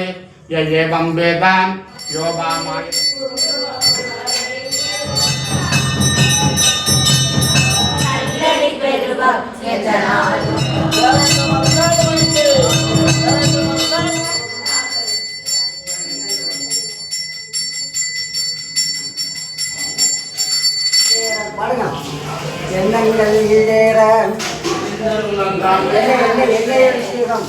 करोमि य एवं वेदां यो वामाय பாருங்க எண்ணங்கள் ஈடேற எண்ணெய் எண்ணெய் ஸ்ரீரம்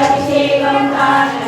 അഭിഷേകം കാണണം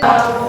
Love.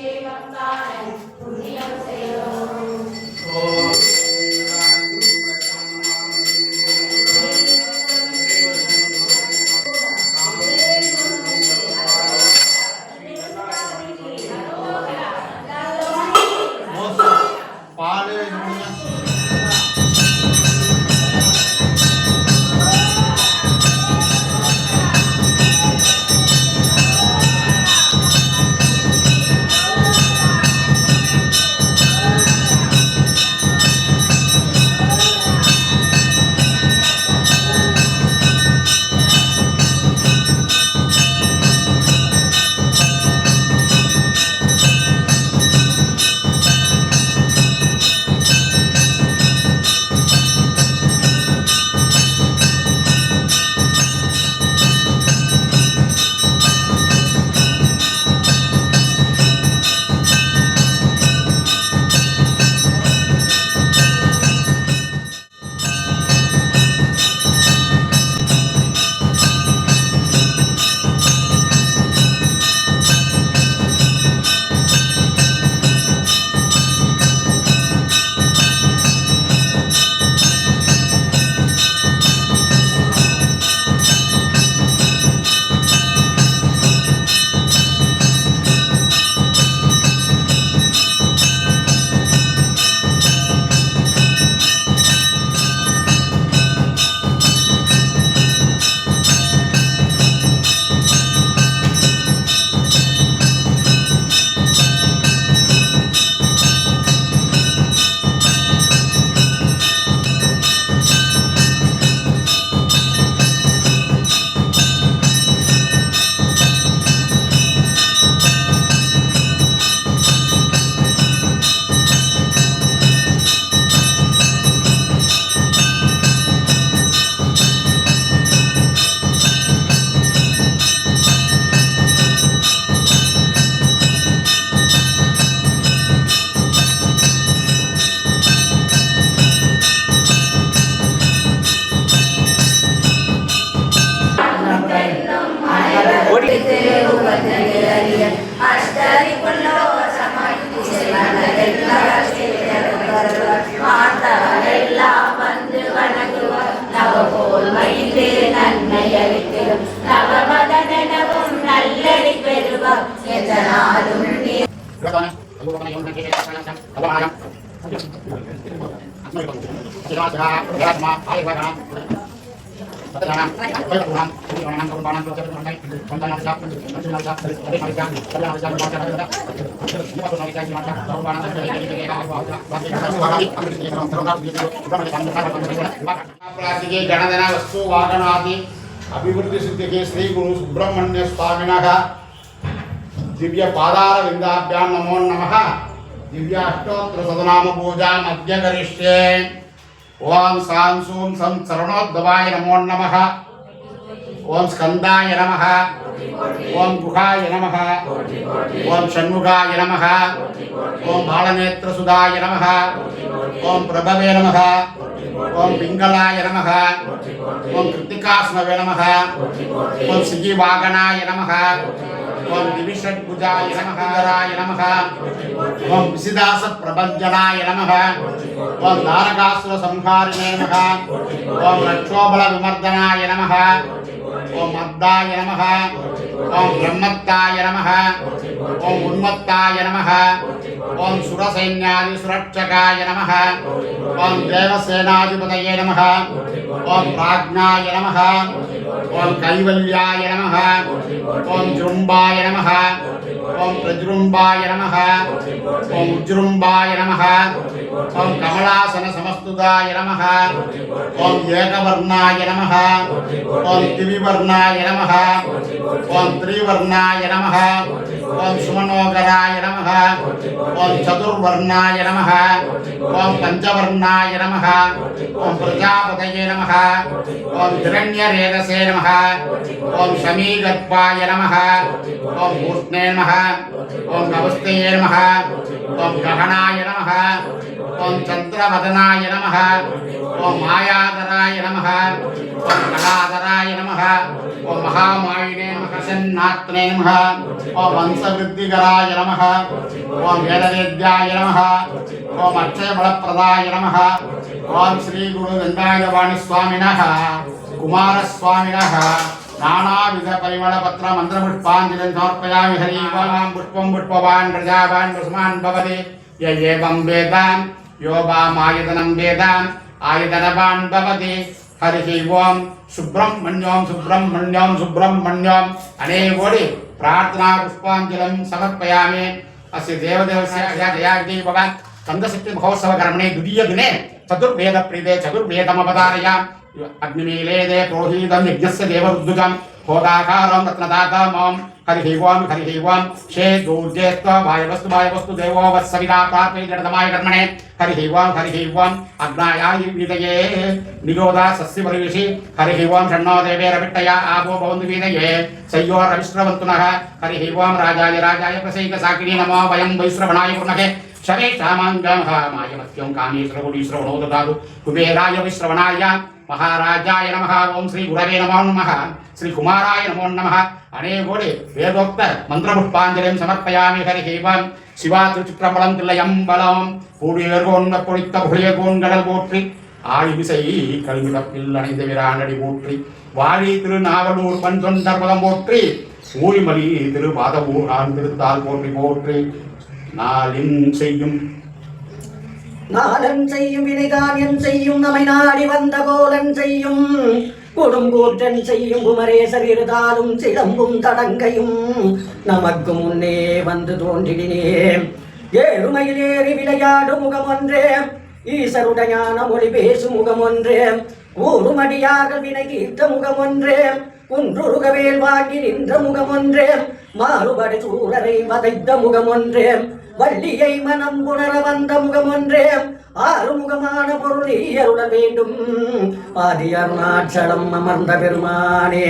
Shiva Tara. Di biaya patah, kita jangan nemu. నమో సదనామ పూజా మధ్య కరిష్యే ఓం సాం సూం సం చరణోద్భవాయ నమో నమ ఓం స్కందాయ నమ ఓం గుహాయ నమ ఓం షణ్ముఖాయ నమ ఓం బాలనేత్రసుధాయ నమ ఓం ప్రభవే నమ ఓం పింగళాయ నమ ఓం కృత్తికాస్మవే నమ ఓం సిజీవాగనాయ నమ ఓం దివిషడ్భుజాయ నమ నమ ఓం విసిదాస ప్రభంజనాయ నమ ఓం తారకాసుర సంహారిణే నమ ఓం రక్షోబల విమర్దనాయ నమ ఓం అద్దాయ నమ ఓం బ్రహ్మత్తాయ నమ ఓం ఉన్మత్తాయ నమ ఓం సురసైన్యాది సురక్షకాయ నమ ఓం దేవసేనాధిపతయే నమ ఓం ప్రాజ్ఞాయ నమ ఓం కైవల్యాయ నమ ఓం జృంబాయ నమ ఓం ప్రజృంబాయ నమ ఓం ఉజృంబాయ నమ ఓం కమలాసన సమస్తుదాయ నమ ఓం ఏకవర్ణాయ నమ ఓం దివివర్ణాయ నమ ఓం త్రివర్ణాయ నమ ओम सुमनोगराय नमः। ओम चतुर्वर्णाय नमः। ओम पंचवर्णाय नमः। ओम प्रजापतये नमः। ओम हिरण्यरेतसे नमः। ओम शमीगर्पाय नमः। ओम भूष्णे नमः। ओम नमस्ते नमः। ओम गहनाय नमः। ఓం చంద్రవదనాయ నమ ఓం మాయాధరాయ నమ ఓం కళాధరాయ నమ ఓం మహామాయినే నమ ప్రసన్నాత్నే నమ ఓం వంశవృద్ధికరాయ నమ ఓం వేదవేద్యాయ నమ ఓం అక్షయబలప్రదాయ నమ ఓం శ్రీ గురు గంగాయవాణి స్వామిన కుమారస్వామిన నానావిధ పరిమళ పత్ర మంత్రపుష్పాంజలిం సమర్పయామి హరి ఓం పుష్పం పుష్పవాన్ ప్రజావాన్ పుష్మాన్ భవతి య ఏవం వేద యో వామాయతనం వేద ఆయతనవాన్ భవతి హరి ఓం సుబ్రహ్మణ్యం సుబ్రహ్మణ్యం సుబ్రహ్మణ్యం అనే ఓడి ప్రార్థనా పుష్పాంజలం సమర్పయామి అస్య దేవదేవస్య కందశక్తి మహోత్సవ కర్మణే ద్వితీయ దినే చతుర్వేద ప్రీతే చతుర్వేదమవతారయ అగ్నిమీలేదే ప్రోహీతం యజ్ఞస్య దేవరుద్దుకం హోదాకారం రత్నదాతామం హరి ఓం హరి ఓం షే దూర్జేత్వ వాయవస్తు వాయవస్తు దేవో వత్సవిదా ప్రాపే జడదమాయ కర్మణే హరి ఓం హరి ఓం అగ్నాయాయ నిరోధా సస్య పరివిషి హరి ఓం షణ్ణో దేవేర విట్టయ ఆపో భవంతు వీదయే సయ్యో రవిశ్రవంతున హరి ఓం రాజాయ రాజాయ ప్రసైక సాకిని నమో వయం వైశ్రవణాయ పునః శవేష్టామాంగమహామాయ మత్యం కామేశ్వరగుడీశ్రవణో దదాతు కుబేరాయ విశ్రవణాయ மகாராஜாய நமக. ஓம் ஸ்ரீ குரவே நமோ நமக. ஸ்ரீ குமாராய நமோ நமக. அநேகோடி வேதோக்த மந்திரபுஷ்பாஞ்சலியும் சமர்ப்பயாமி ஹரி ஹைவம். சிவா திருச்சிற்றம்பலம் தில்லையம்பலம் கூடியர் கொண்ட பொழித்த புளிய கோண்கடல் போற்றி. ஆழிமிசை கல்விடப்பில் அணிந்த விரானடி போற்றி. வாழி திருநாவலூர் பண் போற்றி. ஊய்மலி திரு ஆண் திருத்தால் போற்றி போற்றி. நாளின் செய்யும் நாளன் செய்யும் வினைதான் என் செய்யும் நம்மை நாடி வந்த கோலன் செய்யும். கொடுங்கூற்றன் செய்யும் குமரேசர் இருதாலும் சிலம்பும் தடங்கையும். நமக்கு முன்னே வந்து தோன்றினே ஏழுமையிலேறி விளையாடும் முகம் ஒன்றே ஈசருடையான மொழி பேசும் முகம் ஒன்றே கூறுமடியார்கள் வினை தீர்த்த முகம் ஒன்றே குன்றுருகவேல் வாங்கி நின்ற முகம் ஒன்றே மாறுபடி சூரரை வதைத்த முகம் ஒன்றே வள்ளியை மனம் உணர வந்த முகம் ஒன்றே ஆறுமுகமான பொருள் இயருட வேண்டும். ஆதியார் நாட்சடம் அமர்ந்த பெருமானே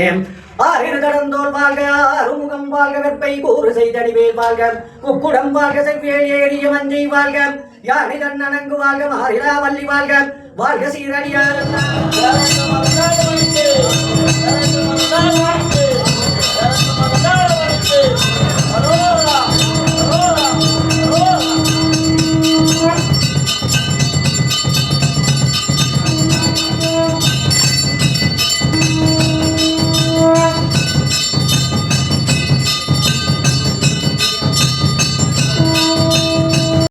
ஆறிரு கடந்தோர் வாழ்க ஆறுமுகம் வாழ்க வெப்பை கூறு செய்தடிவேல் வாழ்க முக்குடம் வாழ்க செவ்வேல் ஏறிய மஞ்சை வாழ்க யானை தன் அணங்கு வாழ்க மாறிலா வள்ளி வாழ்க வாழ்க சீரடியார்.